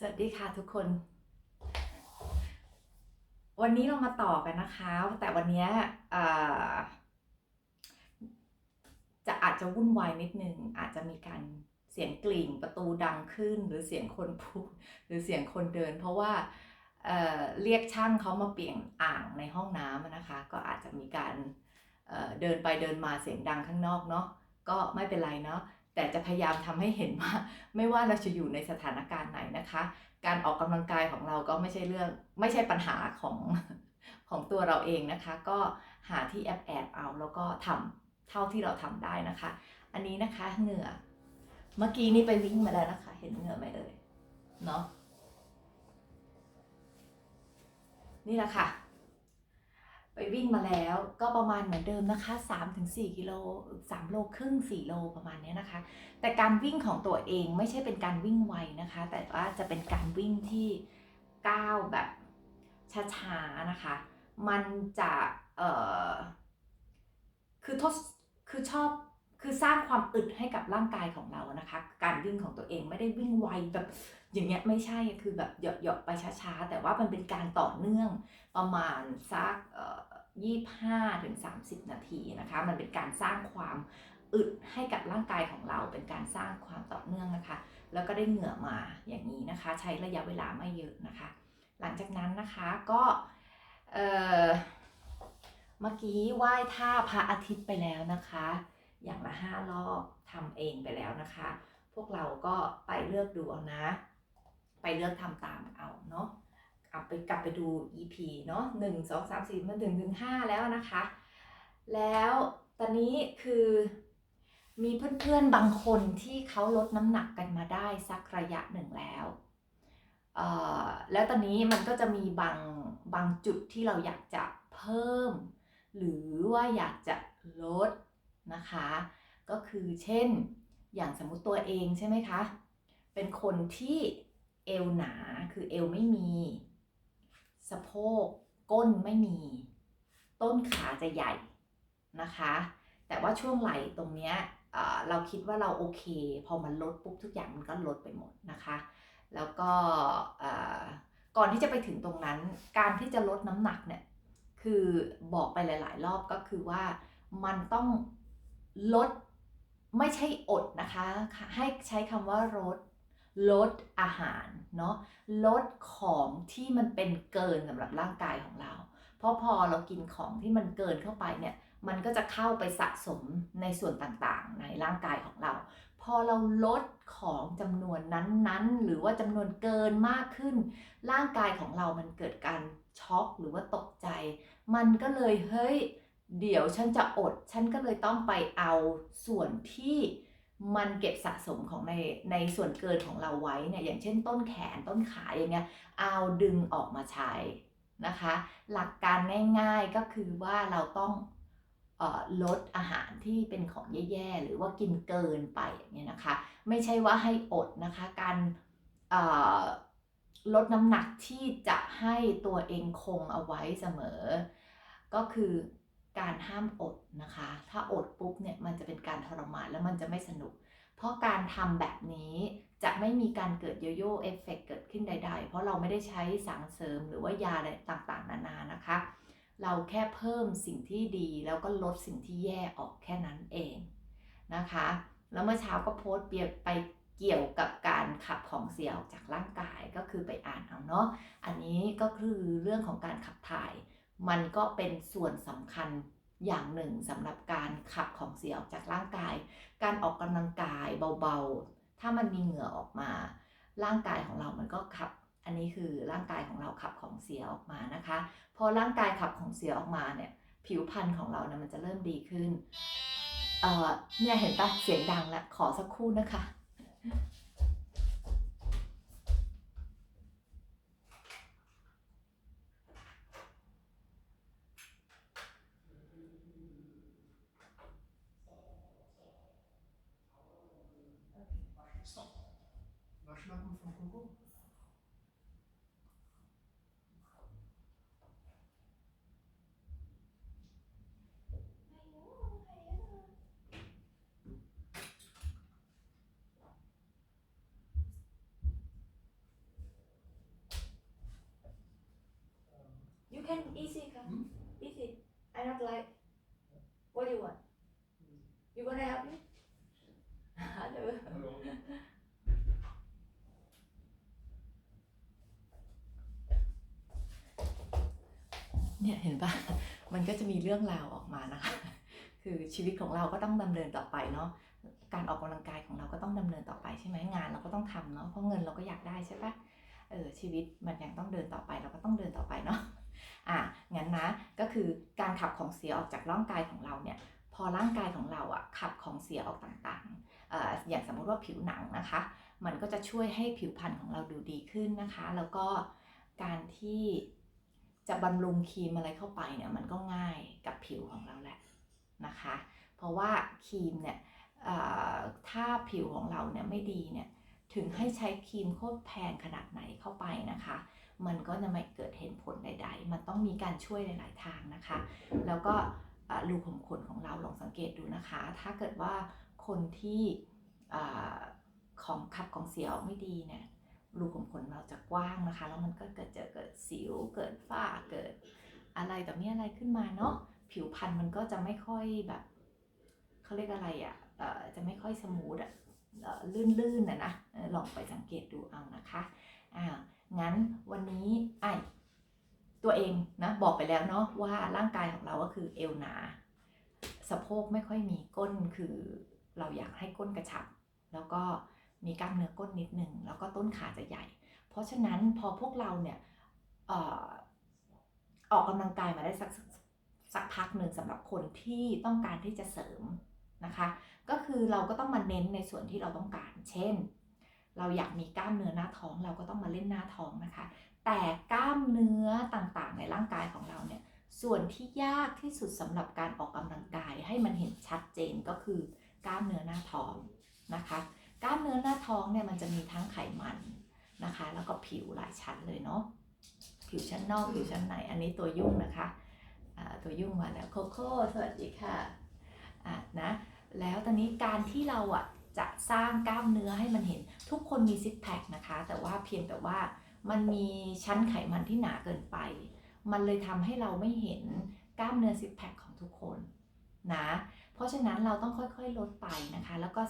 สวัสดีค่ะทุกคน วันนี้เรามาต่อกันนะคะ แต่วันนี้จะอาจจะวุ่นวายนิดนึง อาจจะมีการเสียงกลิ่งประตูดังขึ้น หรือเสียงคนพูดหรือเสียงคนเดิน เพราะว่าเเรียกช่างเขามาเปลี่ยนอ่างในห้องน้ำนะคะ ก็อาจจะมีการเเดินไปเดินมาเสียงดังข้างนอกเนาะก็ไม่เป็นไรเนาะ แต่จะพยายามทำให้เห็นว่า ไม่ว่าเราจะอยู่ในสถานการณ์ไหนนะคะ การออกกำลังกายของเราก็ไม่ใช่เรื่องไม่ใช่ปัญหาของของตัวเราเองนะคะ ก็หาที่แอบแอบเอาแล้วก็ทำเท่าที่เราทำได้นะคะ อันนี้นะคะเหงื่อ เมื่อกี้นี่ไปวิ่งมาแล้วนะคะ เห็นเหงื่อไหมเอ่ยเนาะนี่แหละค่ะ ไปวิ่งมาแล้วก็ประมาณเหมือนเดิมนะคะ 3-4 กิโล3โลครึ่ง 4 โลประมาณเนี้ยนะคะ แต่การวิ่งของตัวเองไม่ใช่เป็นการวิ่งไวนะคะ แต่ว่าจะเป็นการวิ่งที่ก้าวแบบช้าๆนะคะ มันจะเอ่อคือทดคือชอบคือสร้างความอึดให้กับร่างกายของเรานะคะ การวิ่งของตัวเองไม่ได้วิ่งไวแบบอย่างเงี้ยไม่ใช่คือแบบเหยาะๆไปช้าๆ แต่ว่ามันเป็นการต่อเนื่องประมาณสักเ25ถึง30 นาทีนะคะ มันเป็นการสร้างความอึดให้กับร่างกายของเราเป็นการสร้างความต่อเนื่องนะคะ แล้วก็ได้เหงื่อมาอย่างนี้นะคะ ใช้ระยะเวลาไม่เยอะนะคะ หลังจากนั้นนะคะก็เเมื่อกี้ไหว้ท่าพระอาทิตย์ไปแล้วนะคะ อย่างละห้ารอบทำเองไปแล้วนะคะ พวกเราก็ไปเลือกดูเอานะ ไปเลือกทำตามเอาเนาะ ลับไปกลับไปดู EP เนาะหนึ่งสองสามสี่มาถึงถึงห้าแล้วนะคะ แล้วตอนนี้คือมีเพื่อนๆบางคนที่เขาลดน้ำหนักกันมาได้สักระยะหนึ่งแล้วแล้วตอนนี้มันก็จะมีบางบางจุดที่เราอยากจะเพิ่ม หรือว่าอยากจะลดนะคะ ก็คือเช่น อย่างสมมุติตัวเองใช่ไหมคะ เป็นคนที่เอวหนาคือเอวไม่มี สะโพก ก้นไม่มี ต้นขาจะใหญ่นะคะ แต่ว่าช่วงไหล่ตรงเนี้ยเราคิดว่าเราโอเค พอมันลดปุ๊บทุกอย่างมันก็ลดไปหมดนะคะ แล้วก็ก่อนที่จะไปถึงตรงนั้น การที่จะลดน้ำหนักเนี่ยคือบอกไปหลาย ๆ รอบก็คือว่ามันต้องลดไม่ใช่อดนะคะ ให้ใช้คำว่าลด ลดอาหารเนาะลดของที่มันเป็นเกินสำหรับร่างกายของเรา เพราะพอเรากินของที่มันเกินเข้าไปเนี่ยมันก็จะเข้าไปสะสมในส่วนต่างๆ ในร่างกายของเรา พอเราลดของจำนวนนั้นๆ หรือว่าจำนวนเกินมากขึ้น ร่างกายของเรามันเกิดการช็อกหรือว่าตกใจ มันก็เลยเฮ้ยเดี๋ยวฉันจะอด ฉันก็เลยต้องไปเอาส่วนที่ มันเก็บสะสมของในในส่วนเกินของเราไว้เนี่ยอย่างเช่นต้นแขนต้นขาอย่างเงี้ยเอาดึงออกมาใช้นะคะ หลักการง่ายๆก็คือว่าเราต้องออลดอาหารที่เป็นของแย่ๆ หรือว่ากินเกินไปอย่างเงี้ยนะคะ ไม่ใช่ว่าให้อดนะคะการลดน้ำหนักที่จะให้ตัวเองคงเอาไว้เสมอ ก็คือ การห้ามอดนะคะ ถ้าอดปุ๊บเนี่ยมันจะเป็นการทรมานแล้วมันจะไม่สนุก เพราะการทำแบบนี้จะไม่มีการเกิดโยโย่เอฟเฟกเกิดขึ้นใด ๆ เพราะเราไม่ได้ใช้สารเสริมหรือว่ายาอะไรต่างๆ นานานะคะ เราแค่เพิ่มสิ่งที่ดีแล้วก็ลดสิ่งที่แย่ออกแค่นั้นเองนะคะ แล้วเมื่อเช้าก็โพสต์เปรียบไปเกี่ยวกับการขับของเสียออกจากร่างกายก็คือไปอ่านเอาเนาะ อันนี้ก็คือเรื่องของการขับถ่าย มันก็เป็นส่วนสำคัญอย่างหนึ่งสำหรับการขับของเสียออกจากร่างกาย การออกกำลังกายเบาๆ ถ้ามันมีเหงื่อออกมา ร่างกายของเรามันก็ขับ อันนี้คือร่างกายของเราขับของเสียออกมานะคะ พอร่างกายขับของเสียออกมาเนี่ย ผิวพรรณของเราเนี่ยมันจะเริ่มดีขึ้น เออเนี่ยเห็นปะเสียงดังแล้วขอสักครู่นะคะ ปะมันก็จะมีเรื่องราวออกมานะคะ คือชีวิตของเราก็ต้องดำเนินต่อไปเนาะ การออกกำลังกายของเราก็ต้องดำเนินต่อไปใช่ไหมงานเราก็ต้องทำเนาะ เพราะเงินเราก็อยากได้ใช่ปะเออชีวิตมันยังต้องเดินต่อไปเราก็ต้องเดินต่อไปเนาะ อะงั้นนะก็คือการขับของเสียออกจากร่างกายของเราเนี่ยพอร่างกายของเราอะขับของเสียออกต่างๆออย่างสมมติว่าผิวหนังนะคะ มันก็จะช่วยให้ผิวพรรณของเราดูดีขึ้นนะคะ แล้วก็การที่ จะบำรุงครีมอะไรเข้าไปเนี่ยมันก็ง่ายกับผิวของเราแหละนะคะ เพราะว่าครีมเนี่ยถ้าผิวของเราเนี่ยไม่ดีเนี่ยถึงให้ใช้ครีมโคตรแพงขนาดไหนเข้าไปนะคะ มันก็จะไม่เกิดเห็นผลใด ๆ มันต้องมีการช่วยหลาย ๆ ทางนะคะ แล้วก็รูขุมขนของเราลองสังเกตดูนะคะ ถ้าเกิดว่าคนที่อของขับของเสียออกไม่ดีเนี่ย รูขุมขนเราจะกว้างนะคะ แล้วมันก็เกิดเจอเกิดสิวเกิดฝ้าเกิดอะไรต่อมีอะไรขึ้นมาเนาะผิวพรรณมันก็จะไม่ค่อยแบบเขาเรียกอะไรอะ่ะจะไม่ค่อยสมูทอะ่ะลื่นๆนะนะลองไปสังเกตดูเอานะคะอ่างั้นวันนี้ไอตัวเองนะบอกไปแล้วเนาะว่าร่างกายของเราก็คือเอวหนา สะโพกไม่ค่อยมีก้นคือเราอยากให้ก้นกระชับ แล้วก็ มีกล้ามเนื้อก้นนิดนึงแล้วก็ต้นขาจะใหญ่ เพราะฉะนั้นพอพวกเราเนี่ยออออกกำลังกายมาได้สักสักพักหนึ่งสำหรับคนที่ต้องการที่จะเสริมนะคะ ก็คือเราก็ต้องมาเน้นในส่วนที่เราต้องการ เช่น เราอยากมีกล้ามเนื้อหน้าท้อง เราก็ต้องมาเล่นหน้าท้องนะคะ แต่กล้ามเนื้อต่างๆ ในร่างกายของเราเนี่ยส่วนที่ยากที่สุดสำหรับการออกกำลังกายให้มันเห็นชัดเจนก็คือกล้ามเนื้อหน้าท้องนะคะ กล้ามเนื้อหน้าท้องเนี่ยมันจะมีทั้งไขมันนะคะ แล้วก็ผิวหลายชั้นเลยเนาะผิวชั้นนอกผิวชั้นในอันนี้ตัวยุ่งนะคะอ่าตัวยุ่งมาแล้วโคโค่สวัสดีค่ะอะนะแล้วตอนนี้การที่เราอะจะสร้างกล้ามเนื้อให้มันเห็นทุกคนมีซิกแพคนะคะ แต่ว่าเพียงแต่ว่ามันมีชั้นไขมันที่หนาเกินไป มันเลยทำให้เราไม่เห็นกล้ามเนื้อซิกแพคของทุกคนนะเพราะฉะนั้นเราต้องค่อยๆลดไปนะคะ แล้วก็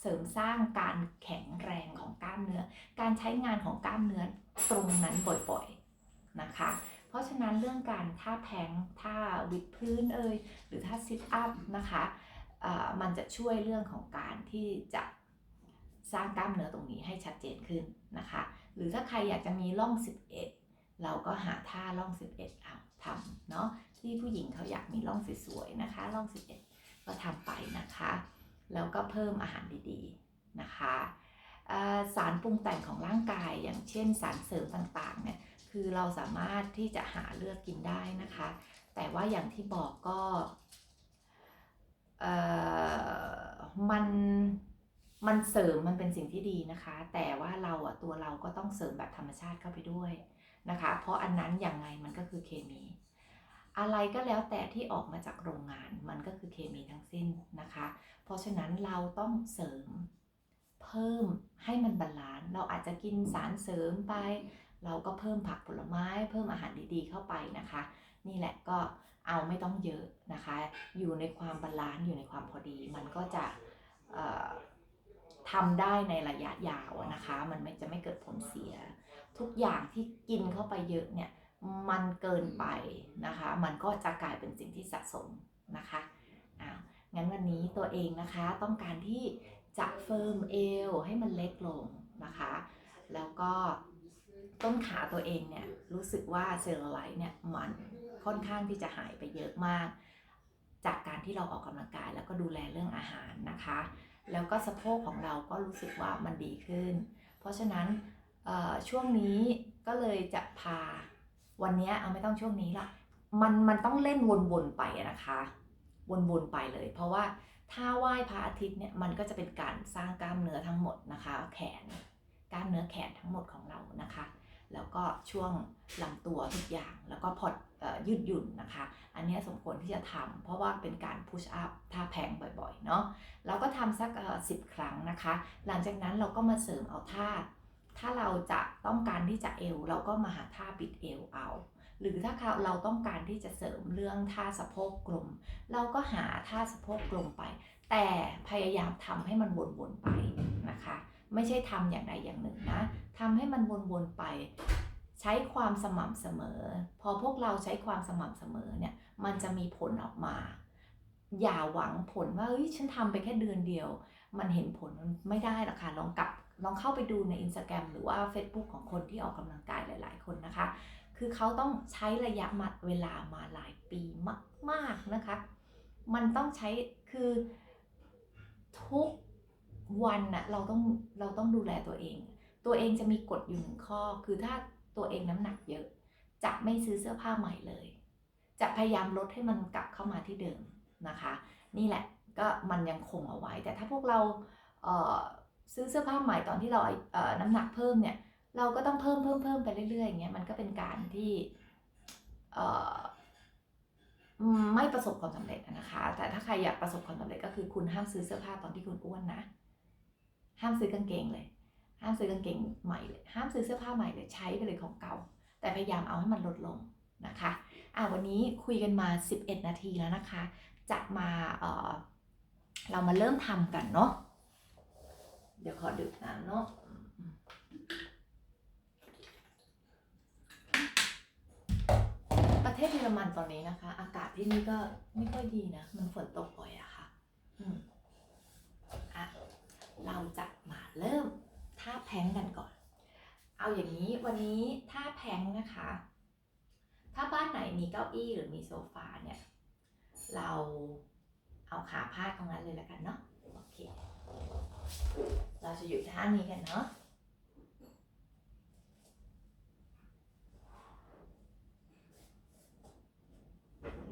เสริมสร้างการแข็งแรงของกล้ามเนื้อ การใช้งานของกล้ามเนื้อตรงนั้นบ่อยๆนะคะ เพราะฉะนั้นเรื่องการท่าแพงท่าวิดพื้นเอ่ยหรือท่าซิทอัพนะคะอ่ามันจะช่วยเรื่องของการที่จะสร้างกล้ามเนื้อตรงนี้ให้ชัดเจนขึ้นนะคะ หรือถ้าใครอยากจะมีร่อง 11 เราก็หาท่าร่อง 11เอาทำเนาะที่ผู้หญิงเขาอยากมีร่องสวยๆนะคะร่อง 11 ก็ทำไปนะคะ แล้วก็เพิ่มอาหารดีๆนะคะสารปรุงแต่งของร่างกายอย่างเช่นสารเสริมต่างๆเนี่ยคือเราสามารถที่จะหาเลือกกินได้นะคะ แต่ว่าอย่างที่บอกก็เออมันมันเสริมมันเป็นสิ่งที่ดีนะคะ แต่ว่าเราอะตัวเราก็ต้องเสริมแบบธรรมชาติเข้าไปด้วยนะคะ เพราะอันนั้นอย่างไงมันก็คือเคมี อะไรก็แล้วแต่ที่ออกมาจากโรงงานมันก็คือเคมีทั้งสิ้นนะคะ เพราะฉะนั้นเราต้องเสริมเพิ่มให้มันบาลานซ์เราอาจจะกินสารเสริมไป เราก็เพิ่มผักผลไม้เพิ่มอาหารดีๆเข้าไปนะคะ นี่แหละก็เอาไม่ต้องเยอะนะคะ อยู่ในความบาลานซ์อยู่ในความพอดี มันก็จะทำได้ในระยะยาวนะคะ มันไม่จะไม่เกิดผลเสีย ทุกอย่างที่กินเข้าไปเยอะเนี่ย มันเกินไปนะคะ มันก็จะกลายเป็นสิ่งที่สะสมนะคะอ้าวงั้นวันนี้ตัวเองนะคะต้องการที่จะเฟิร์มเอวให้มันเล็กลงนะคะ แล้วก็ต้นขาตัวเองเนี่ยรู้สึกว่าเซลลูไลท์เนี่ยมันค่อนข้างที่จะหายไปเยอะมาก จากการที่เราออกกำลังกายแล้วก็ดูแลเรื่องอาหารนะคะ แล้วก็สะโพกของเราก็รู้สึกว่ามันดีขึ้น เพราะฉะนั้นช่วงนี้ก็เลยจะพา วันนี้เอาไม่ต้องช่วงนี้ละมันมันต้องเล่นวนๆไปนะคะ วนๆไปเลย เพราะว่าถ้าไหว้พระอาทิตย์เนี่ยมันก็จะเป็นการสร้างกล้ามเนื้อทั้งหมดนะคะ แขนกล้ามเนื้อแขนทั้งหมดของเรานะคะ แล้วก็ช่วงลำตัวทุกอย่างแล้วก็พอดออยืดหยุ่นนะคะ อันนี้สมควรที่จะทำเพราะว่าเป็นการพุชอัพท่าแพงบ่อยๆเนาะเราก็ทำสักสิบครั้งนะคะ หลังจากนั้นเราก็มาเสริมเอาท่า ถ้าเราจะต้องการที่จะเอว เราก็มาหาท่าปิดเอวเอา หรือถ้าเราต้องการที่จะเสริมเรื่องท่าสะโพกกลม เราก็หาท่าสะโพกกลมไป แต่พยายามทำให้มันวนๆไปนะคะ ไม่ใช่ทำอย่างใดอย่างหนึ่งนะทำให้มันวนๆไป ใช้ความสม่ำเสมอ พอพวกเราใช้ความสม่ำเสมอเนี่ยมันจะมีผลออกมา อย่าหวังผลว่าเฮ้ยฉันทำไปแค่เดือนเดียว มันเห็นผลมันไม่ได้หรอกค่ะลองกลับ ลองเข้าไปดูใน Instagram หรือว่า Facebook ของคนที่ออกกำลังกายหลาย ๆ คนนะคะ คือเขาต้องใช้ระยะมัดเวลามาหลายปีมาก ๆ นะคะ มันต้องใช้คือทุกวันนะเราต้องเราต้องดูแลตัวเอง ตัวเองจะมีกฎอยู่หนึ่งข้อ คือถ้าตัวเองน้ำหนักเยอะ จะไม่ซื้อเสื้อผ้าใหม่เลย จะพยายามลดให้มันกลับเข้ามาที่เดิมนะคะ นี่แหละก็มันยังคงเอาไว้ แต่ถ้าพวกเราเซื้อเสื้อผ้าใหม่ตอนที่เราเอ่อน้ำหนักเพิ่มเนี่ย เราก็ต้องเพิ่มเพิ่มเพิ่มไปเรื่อยๆอย่างเงี้ยมันก็เป็นการที่ไม่ประสบความสำเร็จนะคะ แต่ถ้าใครอยากประสบความสำเร็จก็คือคุณห้ามซื้อเสื้อผ้าตอนที่คุณอ้วนนะ ห้ามซื้อกางเกงเลย ห้ามซื้อกางเกงใหม่เลย ห้ามซื้อเสื้อผ้าใหม่เลย ใช้ไปเลยของเก่า แต่พยายามเอาให้มันลดลงนะคะอะวันนี้คุยกันมา 11 นาทีแล้วนะคะ จะมาเออเรามาเริ่มทำกันเนาะ ขอดื่มน้ำเนาะประเทศเยอรมันตอนนี้นะคะ อากาศที่นี่ก็ไม่ค่อยดีนะ มันฝนตกบ่อยอะค่ะอืมอะ เราจะมาเริ่มท่าแพงกันก่อน เอาอย่างนี้วันนี้ท่าแพงนะคะ ถ้าบ้านไหนมีเก้าอี้หรือมีโซฟาเนี่ย เราเอาขาพาดตรงนั้นเลยแล้วกันเนาะโอเค เราจะอยู่ท่านี้กันเนาะ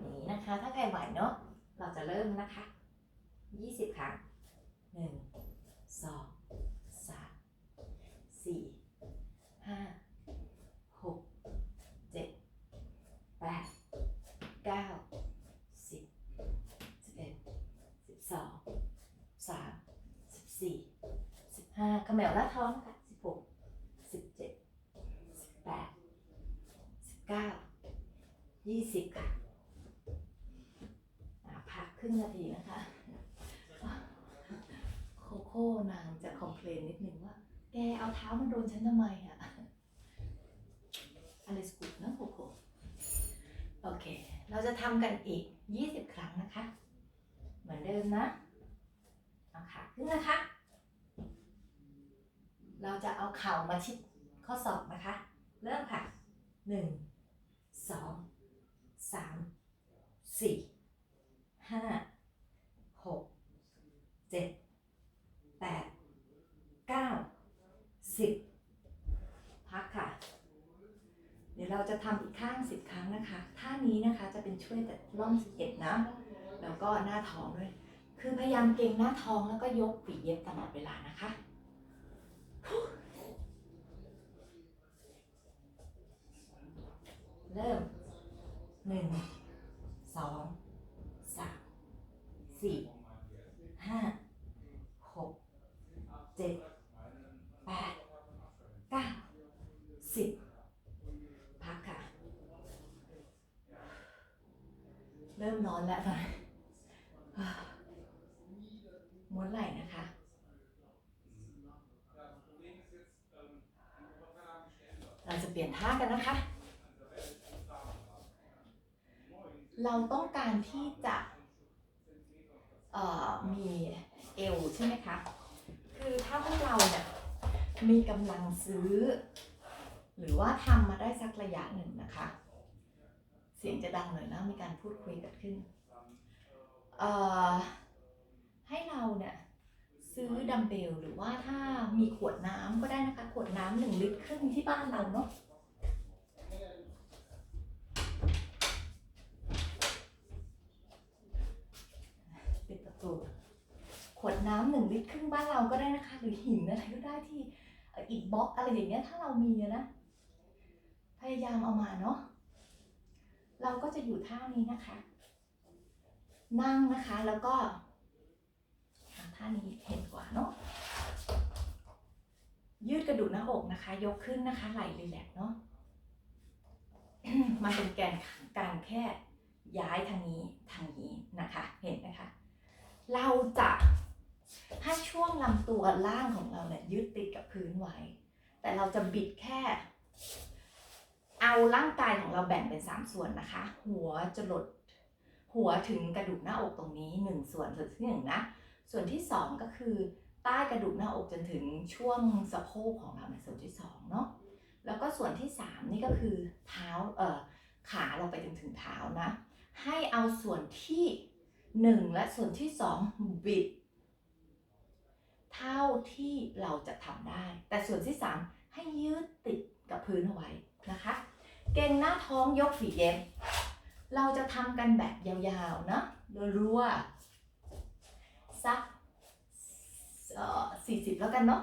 นี่นะคะ ถ้าใครไหวเนาะเราจะเริ่มนะคะ 20 ครั้ง 1 2 3 4 5 ขมวหน้าท้องค่ะสิบหกสิบเจ็ดสิบแปดสิบเก้ายี่สิบค่ะพักครึ่งนาทีนะคะ โคโค่นางจะคอมเพลนนิดนึงว่า แกเอาเท้ามันโดนฉันทำไมอะอะไรสกุลนะโคโค่โอเค เราจะทำกันอีก 20 ครั้งนะคะ เหมือนเดิมนะ เอาขาขึ้นนะคะ เราจะเอาเข่ามาชิดข้อศอกนะคะ เริ่มค่ะ หนึ่ง สอง สามสี่ห้าหกเจ็ดแปดเก้าสิบพักค่ะ เดี๋ยวเราจะทำอีกข้างสิบครั้งนะคะ ท่านี้นะคะจะเป็นช่วยแต่ร่องสะเก็ดนะ แล้วก็หน้าท้องด้วย คือพยายามเกรงหน้าท้องแล้วก็ยกปีกเย็บตลอดเวลานะคะเริ่ม หนึ่งสองสามสี่ห้าหกเจ็ดแปดเก้าสิบพักค่ะ เริ่มร้อนแล้วตอนนี้ม้วนไหล่นะคะเราจะเปลี่ยนท่ากันนะคะ เราต้องการที่จะเอ่อมีเอวใช่ไหมคะ คือถ้าพวกเราเนี่ยมีกำลังซื้อ หรือว่าทำมาได้สักระยะหนึ่งนะคะ เสียงจะดังหน่อยนะมีการพูดคุยกิดขึ้นเอ่อให้เราเนี่ยซื้อดัมเบลหรือว่าถ้ามีขวดน้ำก็ได้นะคะ ขวดน้ำหนึ่งลิตรครึ่งที่บ้านเราเนาะ ปิดขวดน้ำหนึ่งลิตรครึ่งบ้านเราก็ได้นะคะ หรือหินอะไรก็ได้ที่เอ่ออิฐบล็อกอะไรอย่างเงี้ยถ้าเรามีนะ พยายามเอามาเนาะเราก็จะอยู่ท่านี้นะคะ นั่งนะคะแล้วก็ท่านี้เห็นกว่าเนาะยืดกระดูกหน้าอกนะคะ ยกขึ้นนะคะไหล่รีแลกซ์เนาะมันเป็นแกนการแค่ย้ายทางนี้ทางนี้นะคะ เห็นไหมคะ เราจะให้ช่วงลำตัวล่างของเราเนี่ยยึดติดกับพื้นไว้ แต่เราจะบิดแค่ เอาร่างกายของเราแบ่งเป็นสามส่วนนะคะ หัวจะหลดหัวถึงกระดูกหน้าอกตรงนี้หนึ่งส่วนส่วนที่หนึ่งนะส่วนที่สองก็คือใต้กระดูกหน้าอกจนถึงช่วงสะโพกของเราในส่วนที่สองเนาะแล้วก็ส่วนที่สามนี่ก็คือเท้าเอ่อขาเราไปจนถึงเท้านะ ให้เอาส่วนที่ หนึ่งและส่วนที่สองบิด เท่าที่เราจะทำได้ แต่ส่วนที่สามให้ยืดติดกับพื้นเอาไว้นะคะ เก่งหน้าท้องยกฝีเย็บ เราจะทำกันแบบยาวๆนะรัวๆสักสี่สิบแล้วกันเนาะ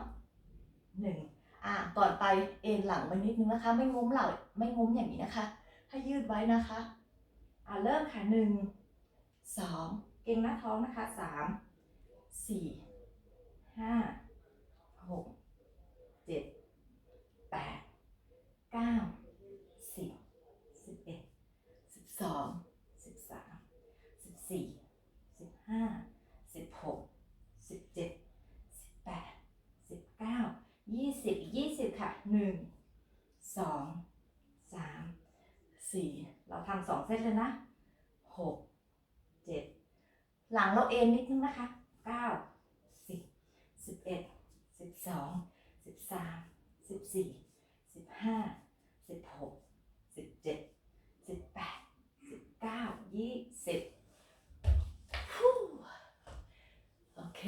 หนึ่งอะก่อนไปเอ็นหลังไปนิดนึงนะคะ ไม่งุ้มเหล่าไม่งุ้มอย่างนี้นะคะ ให้ยืดไว้นะคะ อะเริ่มค่ะหนึ่ง สองเก่งหน้าท้องนะคะสามสี่ห้าหกเจ็ดแปดเก้าสิบสิบเอ็ดสิบสองสิบสามสิบสี่สิบห้าสิบหกสิบเจ็ดสิบแปดสิบเก้ายี่สิบยี่สิบค่ะหนึ่งสองสามสี่เราทำสองเซตเลยนะหก เจ็ดหลังเราเอ็นนิดนึงนะคะเก้าสิบสิบเอ็ดสิบสองสิบสามสิบสี่สิบห้าสิบหกสิบเจ็ดสิบแปดสิบเก้ายี่สิบโอเค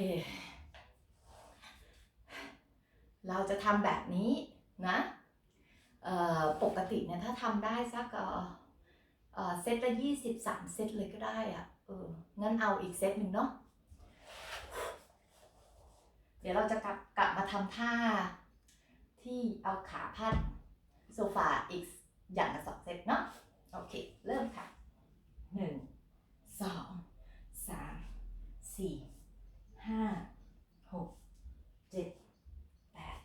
เราจะทำแบบนี้นะปกติเนี่ยถ้าทำได้สักเซตละยี่สิบสามเซตเลยก็ได้อะ เอองั้นเอาอีกเซตหนึ่งเนาะเดี๋ยวเราจะกลับกลับมาทำท่าที่เอาขาพาดโซฟาอีกอย่างละสองเซตเนาะโอเค เริ่มค่ะหนึ่งสองสามสี่ห้าหกเจ็ดแปด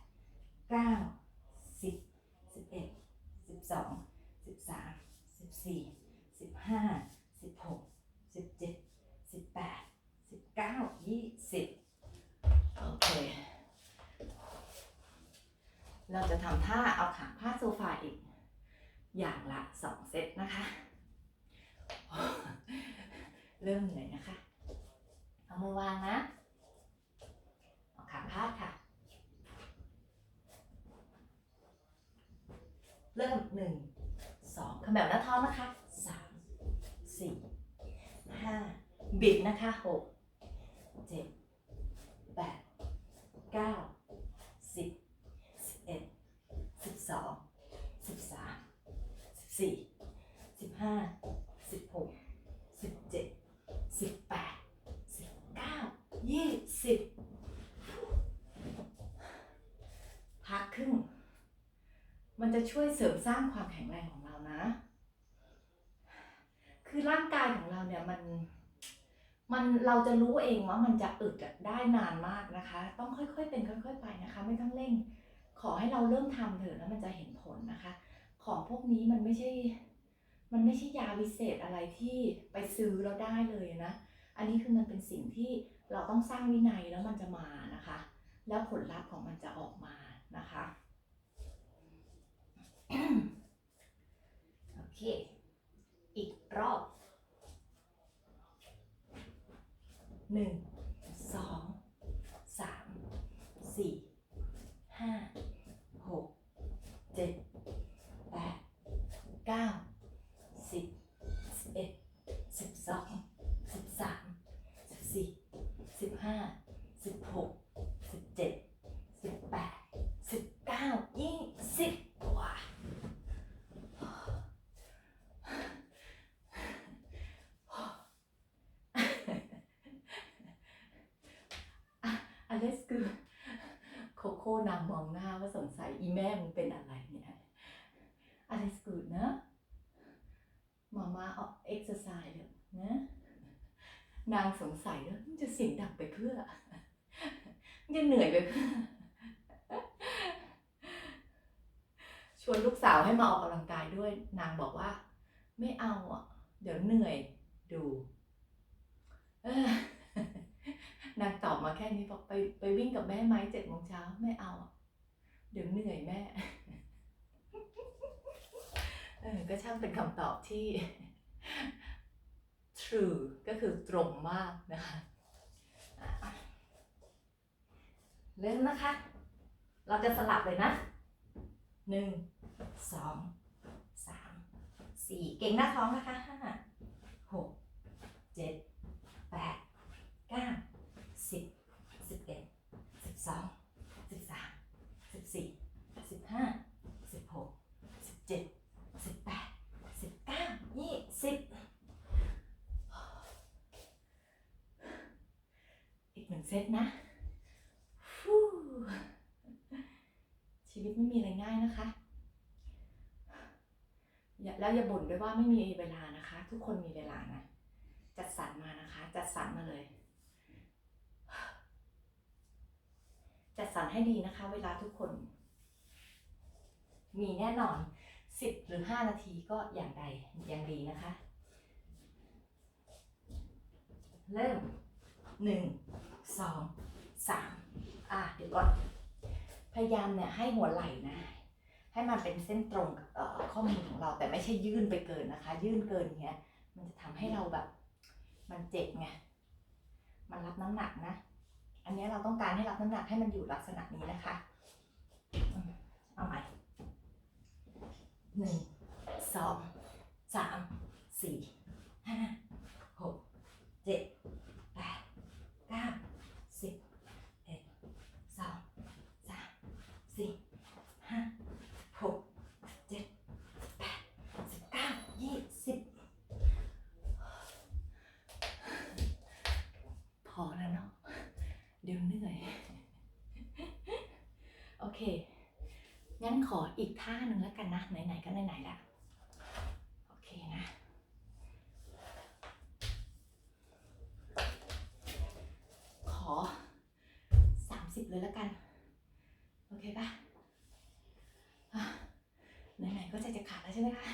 เก้าสิบสิบเอ็ดสิบสองสิบสามสิบสี่สิบห้าสิบหก สิบเจ็ดสิบแปดสิบเก้ายี่สิบโอเค เราจะทำท่าเอาขาพาดโซฟาอีก อย่างละสองเซตนะคะ เริ่มเหนื่อยนะคะ เอามือวางนะ เอาขาพาดค่ะ เริ่มหนึ่งสองขมแบบหน้าท้องนะคะสามสี่ ห้าบิดนะคะหกเจ็ดแปดเก้าสิบสิบเอ็ดสิบสองสิบสามสิบสี่สิบห้าสิบหกสิบเจ็ดสิบแปดสิบเก้ายี่สิบพักครึ่ง มันจะช่วยเสริมสร้างความแข็งแรงของ คือร่างกายของเราเนี่ยมัน มันเราจะรู้เองว่ามันจะอึดได้นานมากนะคะ ต้องค่อยๆเป็นค่อย ๆ ไปนะคะ ไม่ต้องเร่ง ขอให้เราเริ่มทำเถอะแล้วมันจะเห็นผลนะคะ ของพวกนี้มันไม่ใช่ มันไม่ใช่ยาวิเศษอะไรที่ไปซื้อแล้วได้เลยนะ อันนี้คือมันเป็นสิ่งที่เราต้องสร้างวินัยแล้วมันจะมานะคะ แล้วผลลัพธ์ของมันจะออกมานะคะโอเค รอบหนึ่งสองสามสี่ห้าหกเจ็ดแปดเก้าสิบสิบเอ็ดสิบสองสิบสามสิบสี่สิบห้า สิบหก สิบเจ็ด สิบแปด สิบเก้า ยี่สิบว้า อ เลสคือโคโค่นางมองหน้าว่าสงสัยอีแม่มึงเป็นอะไรเนี่ยอเลสกูดนะมามาออกเอ็กซ์ไซส์เลยนะนางสงสัยแล้วมึงจะเสียงดังไปเพื่อมึงจะเหนื่อยไปเพื่อชวยวนลูกสาวให้มาออกกำลังกายด้วย นางบอกว่า ไม่เอาอะ เดี๋ยวเหนื่อยดู เออ นางตอบมาแค่นี้บอกไปไปวิ่งกับแม่ไหมเจ็ดโมงเช้าไม่เอาเดี๋ยวเหนื่อยแม่เออก็ช่างเป็นคำตอบที่ true ก็คือตรงมากนะคะอะเริ่มนะคะ เราจะสลับเลยนะหนึ่งสองสามสี่เก่งหน้าท้องนะคะห้าหกเจ็ดแปดเก้า สิบ สิบเอ็ด สิบส องสิบสามสิบสี่สิบห้าสิบหกสิบเจ็ดสิบแปดสิบเก้ายี่สิบอีกหนึ่งเซตนะชีวิตไม่มีอะไรง่ายนะคะแล้วอย่าบ่นด้วยว่าไม่มีเวลานะคะ ทุกคนมีเวลานะ จัดสรรมานะคะ จัดสรรมาเลย จัดสรรให้ดีนะคะ เวลาทุกคน มีแน่นอน 10 หรือ 5 นาทีก็อย่างใดอย่างดีนะคะ เริ่มหนึ่งสองสามอะเดี๋ยวก่อน พยายามเนี่ยให้หัวไหล่นะ ให้มันเป็นเส้นตรงกับข้อมือของเราแต่ไม่ใช่ยื่นไปเกินนะคะ ยื่นเกินเงี้ยมันจะทำให้เราแบบ มันเจ็บไงมันรับน้ำหนักนะ อันนี้เราต้องการให้รับน้ำหนักให้มันอยู่ลักษณะนี้นะคะ เอาใหม่หนึ่งสองสามสี่ห้าหกเจ็ดแปดเก้า สิบ เอ็ด สอง สาม สี่ ห้า หก เจ็ด แปด สิบเก้า ยี่สิบ พอแล้วเนาะ เดี๋ยวเหนื่อย โอเค งั้นขออีกท่าหนึ่งแล้วกันนะ ไหนๆก็ไหนๆละโอเคนะ ขอสามสิบเลยแล้วกัน โอเคปะ่ะไหนๆก็ใจจะขาดแล้วใช่ไหมคะ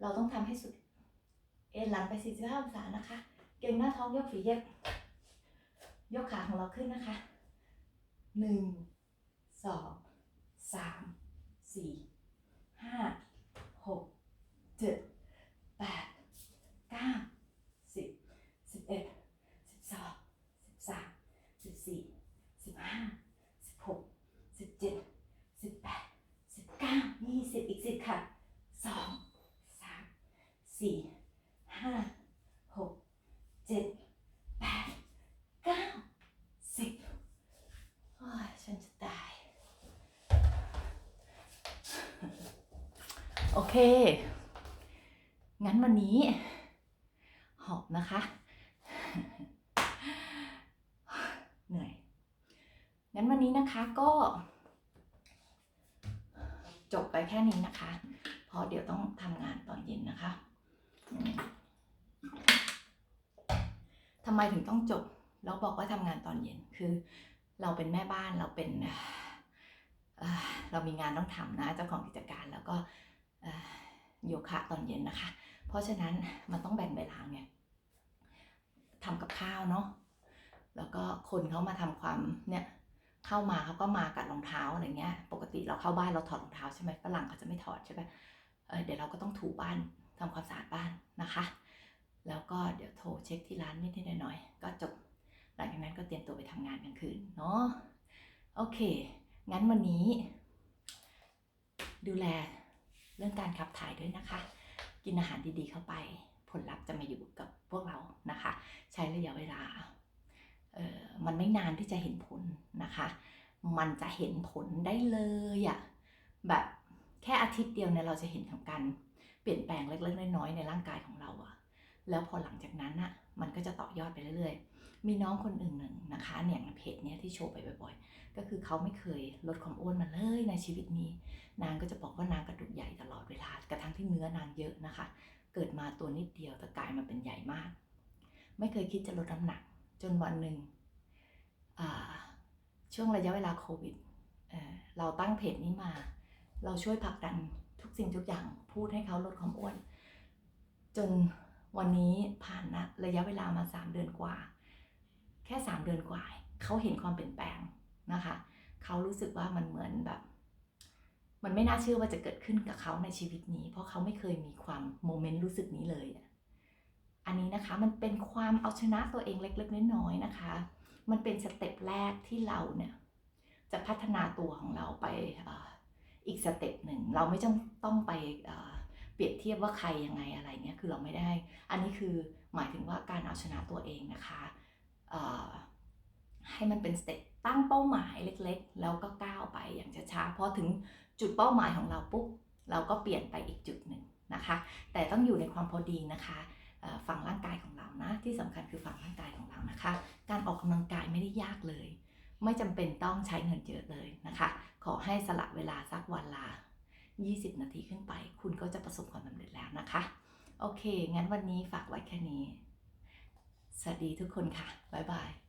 เราต้องทำให้สุด เอ็นหลังไป 45องศานะคะ เก่งหน้าท้องยกฝีเย็บ ยกขาของเราขึ้นนะคะหนึ่ง สี่ห้าหกเจ็ดแปดเก้าสิบสิบเอ็ดสิบสองสิบสามสิบสี่สิบห้าสิบหกสิบเจ็ดสิบแปดสิบเก้ายี่สิบอีกสิบค่ะสองสามสี่ห้า หก เจ็ด แปด เก้า สิบโอ้ยฉันจะตาย โอเค งั้นวันนี้ หอบนะคะ เหนื่อย งั้นวันนี้นะคะก็ จบไปแค่นี้นะคะ เพราะเดี๋ยวต้องทำงานตอนเย็นนะคะทำไมถึงต้องจบ เราบอกว่าทำงานตอนเย็น คือ เราเป็นแม่บ้านเราเป็นเรามีงานต้องทำนะเจ้าของกิจการแล้วก็ โยคะตอนเย็นนะคะ เพราะฉะนั้นมันต้องแบ่งเวลาไงทำกับข้าวเนาะแล้วก็คนเขามาทำความเนี่ยเข้ามาเขาก็มากับรองเท้าอะไรเงี้ย ปกติเราเข้าบ้านเราถอดรองเท้าใช่ไหมฝรั่งเขาจะไม่ถอดใช่ไหมเเดี๋ยวเราก็ต้องถูบ้านทำความสะอาดบ้านนะคะ แล้วก็เดี๋ยวโทรเช็คที่ร้านนิดๆหน่อยๆก็จบหลังจากนั้นก็เตรียมตัวไปทำงานกลางคืนเนาะโอเค งั้นวันนี้ ดูแล เรื่องการขับถ่ายด้วยนะคะ กินอาหารดีๆเข้าไป ผลลัพธ์จะมาอยู่กับพวกเรานะคะ ใช้ระยะเวลาเออมันไม่นานที่จะเห็นผลนะคะ มันจะเห็นผลได้เลยอะแบบแค่อาทิตย์เดียวเนี่ยเราจะเห็นของการเปลี่ยนแปลงเล็กๆน้อยๆในร่างกายของเราอะแล้วพอหลังจากนั้นอะ มันก็จะต่อยอดไปเรื่อยๆ มีน้องคนอื่นหนึ่งนะคะเนี่ยเพจเนี้ยที่โชว์ไปบ่อยๆ ก็คือเขาไม่เคยลดความอ้วนมาเลยในชีวิตนี้ นางก็จะบอกว่านางกระดูกใหญ่ตลอดเวลากระทั่งที่เนื้อนางเยอะนะคะ เกิดมาตัวนิดเดียวแต่กลายมาเป็นใหญ่มาก ไม่เคยคิดจะลดน้ำหนัก จนวันหนึ่งช่วงระยะเวลาโควิดเอ่อเราตั้งเพจนี้มา เราช่วยผลักดันทุกสิ่งทุกอย่างพูดให้เขาลดความอ้วน จน วันนี้ผ่านนะระยะเวลามา 3 เดือนกว่า แค่ 3 เดือนกว่า เขาเห็นความเปลี่ยนแปลงนะคะ เขารู้สึกว่ามันเหมือนแบบ มันไม่น่าเชื่อว่าจะเกิดขึ้นกับเขาในชีวิตนี้ เพราะเขาไม่เคยมีความโมเมนต์รู้สึกนี้เลยอะอันนี้นะคะมันเป็นความเอาชนะตัวเองเล็กๆน้อยๆนะคะ มันเป็นสเต็ปแรกที่เราเนี่ยจะพัฒนาตัวของเราไปออีกสเต็ปหนึ่ง เราไม่จำต้องไปอ เปรียบเทียบว่าใครยังไงอะไรเงี้ยคือเราไม่ได้ อันนี้คือหมายถึงว่าการเอาชนะตัวเองนะคะให้มันเป็นสเต็ปตั้งเป้าหมายเล็กๆ แล้วก็ก้าวไปอย่างช้าๆพอถึงจุดเป้าหมายของเราปุ๊บเราก็เปลี่ยนไปอีกจุดหนึ่งนะคะ แต่ต้องอยู่ในความพอดีนะคะฝั่งร่างกายของเรานะที่สำคัญคือฝั่งร่างกายของเรานะคะ การออกกำลังกายไม่ได้ยากเลย ไม่จำเป็นต้องใช้เงินเยอะเลยนะคะ ขอให้สละเวลาสักวันละ 20 นาทีขึ้นไป คุณก็จะประสบความสำเร็จแล้วนะคะ โอเค งั้นวันนี้ฝากไว้แค่นี้ สวัสดีทุกคนค่ะ บ๊ายบาย